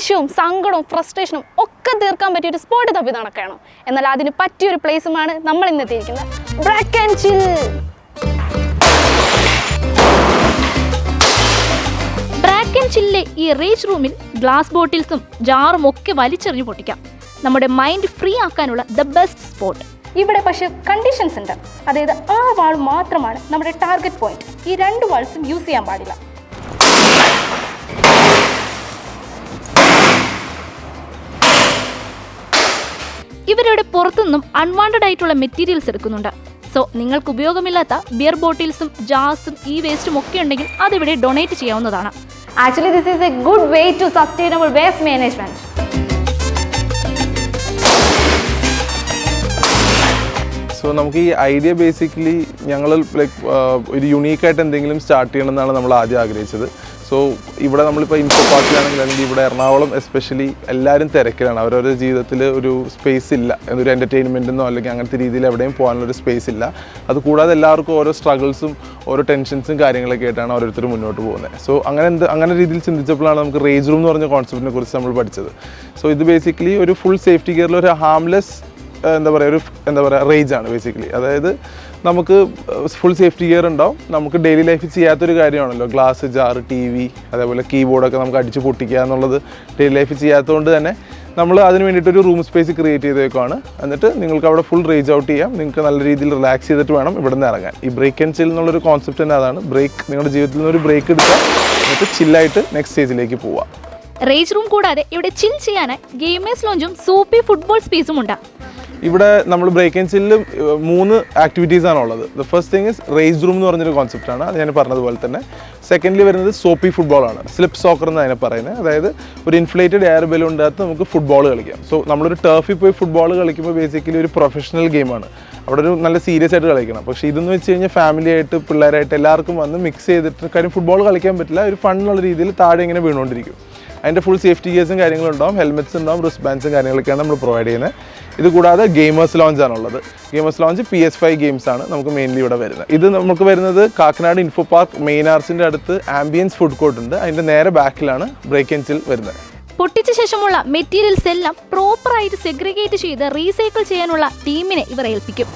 ദേഷ്യവും സങ്കടവും ഫ്രസ്ട്രേഷനും ഒക്കെ തീർക്കാൻ പറ്റിയ ഒരു സ്പോട്ട് തപ്പി നടക്കുകയാണോ എന്നാൽ അതിന് പറ്റിയൊരു പ്ലേസുമാണ് നമ്മൾ ഇന്ന് എത്തിയിരിക്കുന്നത്. ബ്രാക്ക് ആൻഡ് ചിൽ ബ്രാക്ക് ആൻഡ് ചില്ലിലെ ഈ റേജ് റൂമിൽ ഗ്ലാസ് ബോട്ടിൽസും ജാറും ഒക്കെ വലിച്ചെറിഞ്ഞു പൊട്ടിക്കാം. നമ്മുടെ മൈൻഡ് ഫ്രീ ആക്കാനുള്ള ദ ബെസ്റ്റ് സ്പോട്ട് ഇവിടെ പക്ഷേ കണ്ടീഷൻസ് ഉണ്ട്. അതായത് ആ വാൾ മാത്രമാണ് നമ്മുടെ ടാർഗറ്റ് പോയിന്റ് ഈ രണ്ട് വാൾസും യൂസ് ചെയ്യാൻ പാടില്ല. ഇവരുടെ പുറത്തുനിന്നും അൺവാണ്ടഡ് ആയിട്ടുള്ള മെറ്റീരിയൽസ് എടുക്കുന്നുണ്ട്. സോ നിങ്ങൾക്ക് ഉപയോഗമില്ലാത്ത ബിയർ ബോട്ടിൽസും ജാസും ഈ വേസ്റ്റും ഒക്കെ ഉണ്ടെങ്കിൽ അതിവിടെ ഡൊണേറ്റ് ചെയ്യാവുന്നതാണ്. Actually this is a good way to sustainable waste management so നമുക്ക് ഈ ഐഡിയ ബേസിക്കലി ഞങ്ങൾ ലൈക്ക് ഒരു യുണീക്കായിട്ട് എന്തെങ്കിലും സ്റ്റാർട്ട് ചെയ്യണം എന്നാണ് നമ്മൾ ആദ്യം ആഗ്രഹിച്ചത്. സോ ഇവിടെ നമ്മളിപ്പോൾ ഇൻഫോ പാർക്കിലാണെങ്കിൽ അല്ലെങ്കിൽ ഇവിടെ എറണാകുളം എസ്പെഷ്യലി എല്ലാവരും തിരക്കിലാണ്. അവരവരുടെ ജീവിതത്തിൽ ഒരു സ്പേസ് ഇല്ല. ഒരു എന്റർടൈൻമെന്റെന്നോ അല്ലെങ്കിൽ അങ്ങനത്തെ രീതിയിൽ എവിടെയും പോകാനുള്ളൊരു സ്പേസ് ഇല്ല. അതുകൂടാതെ എല്ലാവർക്കും ഓരോ സ്ട്രഗിൾസും ഓരോ ടെൻഷൻസും കാര്യങ്ങളൊക്കെ ആയിട്ടാണ് ഓരോരുത്തർ മുന്നോട്ട് പോകുന്നത്. സോ അങ്ങനെ എന്ത് അങ്ങനെ രീതിയിൽ ചിന്തിച്ചപ്പോഴാണ് നമുക്ക് റേജ് റൂം എന്ന് പറഞ്ഞ കോൺസെപ്റ്റിനെ കുറിച്ച് നമ്മൾ പഠിച്ചത്. സോ ഇത് ബേസിക്കലി ഒരു ഫുൾ സേഫ്റ്റി ഗിയറിൽ ഒരു ഹാംലെസ് എന്താ പറയുക ഒരു എന്താ പറയുക റേഞ്ച് ആണ് ബേസിക്കലി അതായത് നമുക്ക് ഫുൾ സേഫ്റ്റി ഗിയർ ഉണ്ടാവും. നമുക്ക് ഡെയിലി ലൈഫിൽ ചെയ്യാത്തൊരു കാര്യമാണല്ലോ. ഗ്ലാസ് ജാർ ടി വി അതേപോലെ കീബോർഡൊക്കെ നമുക്ക് അടിച്ച് പൊട്ടിക്കുക എന്നുള്ളത് ഡെയിലി ലൈഫിൽ ചെയ്യാത്തതുകൊണ്ട് തന്നെ നമ്മൾ അതിന് വേണ്ടിയിട്ട് ഒരു റൂം സ്പേസ് ക്രിയേറ്റ് ചെയ്തേക്കുവാണ്. എന്നിട്ട് നിങ്ങൾക്ക് അവിടെ ഫുൾ റേജ് ഔട്ട് ചെയ്യാം. നിങ്ങൾക്ക് നല്ല രീതിയിൽ റിലാക്സ് ചെയ്തിട്ട് വേണം ഇവിടെ നിന്ന് ഇറങ്ങാൻ. ഈ ബ്രേക്ക് ആൻഡ് ചിൽ എന്നുള്ളൊരു കോൺസെപ്റ്റ് തന്നെ അതാണ്. ബ്രേക്ക് നിങ്ങളുടെ ജീവിതത്തിൽ നിന്ന് ഒരു ബ്രേക്ക് എടുക്കുക. എന്നിട്ട് ചില്ലായിട്ട് നെക്സ്റ്റ് സ്റ്റേജിലേക്ക് പോവാം റേജ് റൂം കൂടാതെ ഇവിടെ ചിൽ ചെയ്യാനായി ഗെയിമേഴ്സ് ലോഞ്ചും സൂപ്പി ഫുട്ബോൾ സ്പേസും ഉണ്ട്. ഇവിടെ നമ്മൾ ബ്രേക്ക് ആൻഡ് ചില്ല് മൂന്ന് ആക്ടിവിറ്റീസ് ആണ് ഉള്ളത്. The first thing is race room എന്ന് പറഞ്ഞൊരു ആണ്. അത് ഞാൻ പറഞ്ഞതുപോലെ തന്നെ. സെക്കൻഡ്ലി വരുന്നത് സോപ്പി ഫുട്ബോൾ ആണ്. സ്ലിപ്പ് സോക്കർ എന്ന് അതിനെ പറയുന്നത്. അതായത് ഒരു ഇൻഫ്ലേറ്റഡ് എയർ ബലൂൺ അകത്ത് നമുക്ക് ഫുട്ബോൾ കളിക്കാം. സോ നമ്മളൊരു ടർഫിൽ പോയി ഫുട്ബോൾ കളിക്കുമ്പോൾ ബേസിക്കലി ഒരു പ്രൊഫഷണൽ ഗെയിമാണ് അവിടെ ഒരു നല്ല സീരിയസ് ആയിട്ട് കളിക്കണം. പക്ഷേ ഇതെന്ന് വെച്ച് കഴിഞ്ഞാൽ ഫാമിലി ആയിട്ട് പിള്ളേരായിട്ട് എല്ലാവർക്കും വന്ന് മിക്സ് ചെയ്തിട്ട് കാര്യം ഫുട്ബോൾ കളിക്കാൻ പറ്റില്ല. ഒരു ഫൺ രീതിയിൽ താഴെ ഇങ്ങനെ വീണുകൊണ്ടിരിക്കും. അതിന്റെ ഫുൾ സേഫ്റ്റി ഗിയേഴ്സും കാര്യങ്ങളും ഉണ്ടാവും. ഹെൽമെറ്റ്സ് ഉണ്ടാവും. റിസ്റ്റ് കാര്യങ്ങളൊക്കെയാണ് നമ്മൾ പ്രൊവൈഡ് ചെയ്യുന്നത്. ഇത് കൂടാതെ ഗെയിമേഴ്സ് ലോഞ്ച് ആണുള്ളത്. Gamers lounge P S five games ആണ് നമുക്ക് മെയിൻലി ഇവിടെ വരുന്നത്. ഇത് നമുക്ക് വരുന്നത് കാക്കനാട് ഇൻഫോ പാർക്ക് മെയിൻ ആർസിന്റെ അടുത്ത് ആംബിയൻസ് ഫുഡ് കോർട്ട് ഉണ്ട്. അതിന്റെ നേരെ ബാക്കിലാണ് ബ്രേക്ക് ചിൽ വരുന്നത്. പൊട്ടിച്ച ശേഷമുള്ള മെറ്റീരിയൽസ് എല്ലാം പ്രോപ്പറായിട്ട് സെഗ്രിഗേറ്റ് ചെയ്ത് റീസൈക്കിൾ ചെയ്യാനുള്ള ടീമിനെ ഇവർ ഏൽപ്പിക്കും.